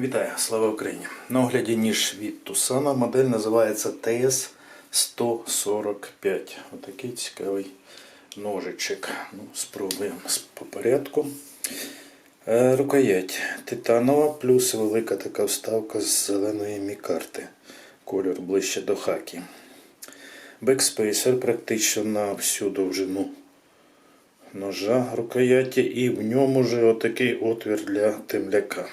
Вітаю, слава Україні! На огляді ніж від Тусана модель називається TS-145. Отакий цікавий ножичок. Ну, спробуємо по порядку. Е, Рукоять титанова, плюс велика така вставка з зеленої мікарти. Колір ближче до хакі. Бекспейсер практично на всю довжину ножа рукояті, і в ньому же отакий отвір для темляка.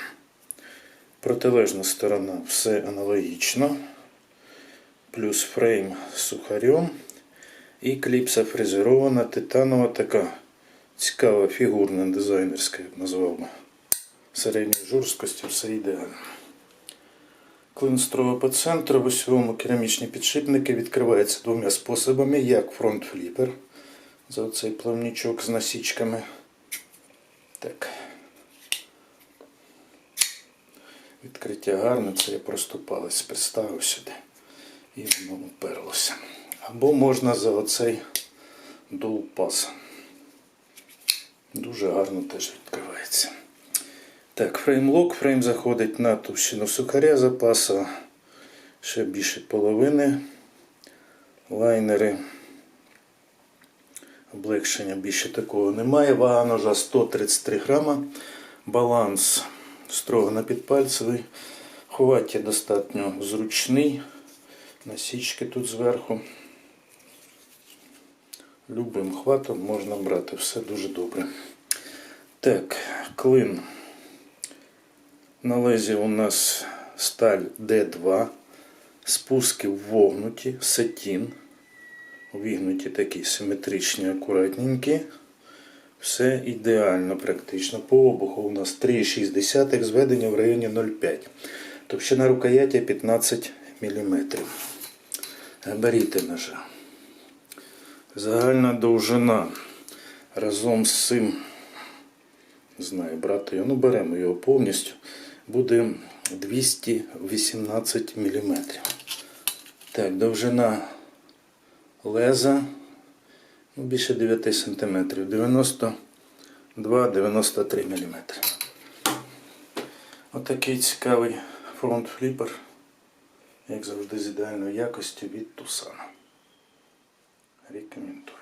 Протилежна сторона все аналогічно. Плюс фрейм з сухарем. І кліпса фрезерована, титанова така цікава, фігурна, дизайнерська, я б назвав би. Середньої жорсткості все ідеально. Клин строго по центру, в усьому керамічні підшипники відкриваються двома способами, як фронт-фліпер. За оцей плавнічок з насічками. Так. Відкриття гарне, це я просто палець приставив сюди і воно уперлося. Або можна за оцей дулпас. Дуже гарно теж відкривається. Так, фреймлок. Фрейм заходить на товщину сухаря запасу. Ще більше половини. Лайнери. Облегшення більше такого немає. Вага ножа 133 грама. Баланс строго на підпальцевий. Ховаття достатньо зручний. Насічки тут зверху. Любим хватом можна брати. Все дуже добре. Так, клин. На лезі у нас сталь D2. Спуски вогнуті, сатін. Вігнуті такі симетричні, акуратненькі. Все ідеально практично. По обуху у нас 3,6 зведення в районі 0,5. Товщина рукояті 15 мм. Габаріти ножа. Загальна довжина разом з цим, не знаю, брати його, ну беремо його повністю, буде 218 мм. Так, довжина леза більше 9 см, 92-93 мм. Отакий цікавий фронт-фліпер, як завжди з ідеальної якості від Тусана. Рекомендую.